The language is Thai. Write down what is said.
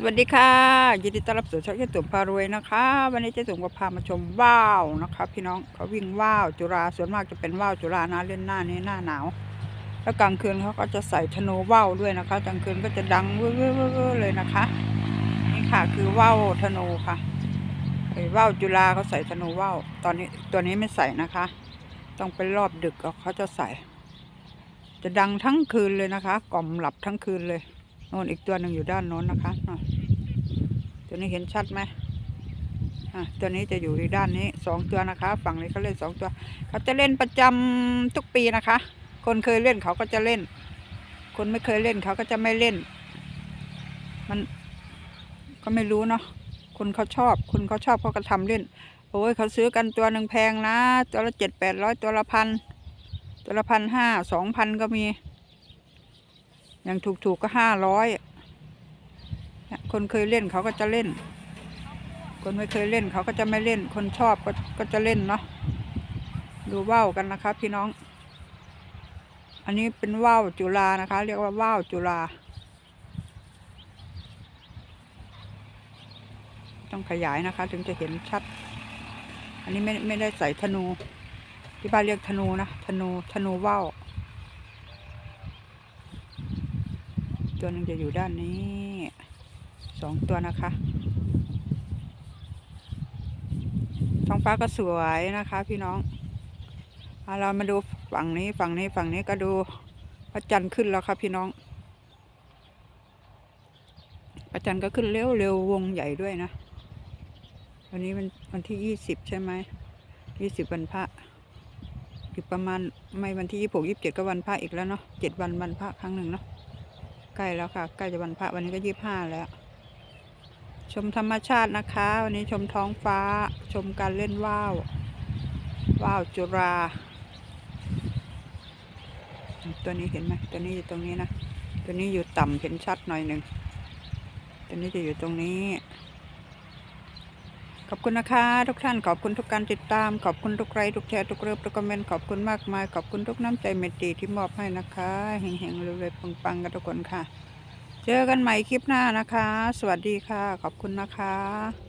สวัสดีค่ะยินดีต้อนรับสู่ช่องเจ๊ตุ่มพารวยนะคะ วันนี้เจ๊ตุ่มก็พามาชมว่าวนะคะ พี่น้องเขาวิ่งว่าวจุฬาส่วนมากจะเป็นว่าวจุฬานะเล่นหน้านี้หน้าหนาว แล้วกลางคืนเขาก็จะใส่ธนูว่าวด้วยนะคะกลางคืนก็จะดังเว้อๆๆเลยนะคะ นี่ค่ะคือว่าวธนูค่ะไอ้ว่าวจุฬาเขาใส่ธนูว่าวตอนนี้ตัวนี้ไม่ใส่นะคะ ต้องเป็นรอบดึกเขาจะใส่ จะดังทั้งคืนเลยนะคะ กล่อมหลับทั้งคืนเลย โน่นอีกตัวหนึ่งอยู่ด้านโน้นนะคะตัวนี้เห็นชัดไหมอะตัวนี้จะอยู่อีกด้านนี้สองตัวนะคะ ฝั่งนี้เขาเล่นสองตัว เขาจะเล่นประจำทุกปีนะคะ คนเคยเล่นเขาก็จะเล่น คนไม่เคยเล่นเขาก็จะไม่เล่น มันก็ไม่รู้เนาะคนเขาชอบ คนเขาชอบเขาก็ทำเล่น โอ้ยเขาซื้อกันตัวหนึ่งแพงนะ ตัวละเจ็ดแปดร้อยตัวละพันตัวละพันห้าสองพันก็มี อย่างถูกๆก็ห้าร้อยคนเคยเล่นเขาก็จะเล่น คนไม่เคยเล่นเขาก็จะไม่เล่น คนชอบก็ก็จะเล่นเนาะดูว่าวกันนะคะพี่น้อง อันนี้เป็นว่าวจุฬานะคะ เรียกว่าว่าวจุฬาต้องขยายนะคะ ถึงจะเห็นชัด อันนี้ไม่ไม่ได้ใส่ธนู ที่บ้านเรียกธนูนะธนูธนูว่าว ตัวหนึงจะอยู่ด้านนี้สองตัวนะคะท้องฟ้าก็สวยนะคะ พี่น้องเอาเรามาดูฝั่งนี้ฝั่งนี้ฝั่งนี้ก็ดูพระจันทร์ขึ้นแล้วค่ะพี่น้องพระจันทร์ก็ขึ้นเร็วเร็ววงใหญ่ด้วยนะวันนี้มันวันที่ยี่สิบใช่ไหมยี่สิบวันพระอีกประมาณไม่วันที่ยี่หกยี่สิบเจ็ดก็วันพระอีกแล้วเนาะเจ็ดวันวันพระครั้งหนึ่งเนาะ ใกล้แล้วค่ะ ใกล้จะวันพระวันนี้ก็ยี่ห้าแล้ว ชมธรรมชาตินะคะ วันนี้ชมท้องฟ้า ชมการเล่นว่าว ว่าวจุรา ตัวนี้เห็นไหมตัวนี้อยู่ตรงนี้นะ ตัวนี้อยู่ต่ำเห็นชัดหน่อยหนึ่งตัวนี้จะอยู่ตรงนี้ ขอบคุณนะคะทุกท่านขอบคุณทุกการติดตาม ขอบคุณทุกไลค์ทุกแชร์ทุกเริบทุกคอมเมนต์ขอบคุณมากมายขอบคุณทุกน้ำใจเมตตีที่มอบให้นะคะเฮงๆรวยๆปังๆกันทุกคนค่ะ เจอกันใหม่คลิปหน้านะคะ สวัสดีค่ะ ขอบคุณนะคะ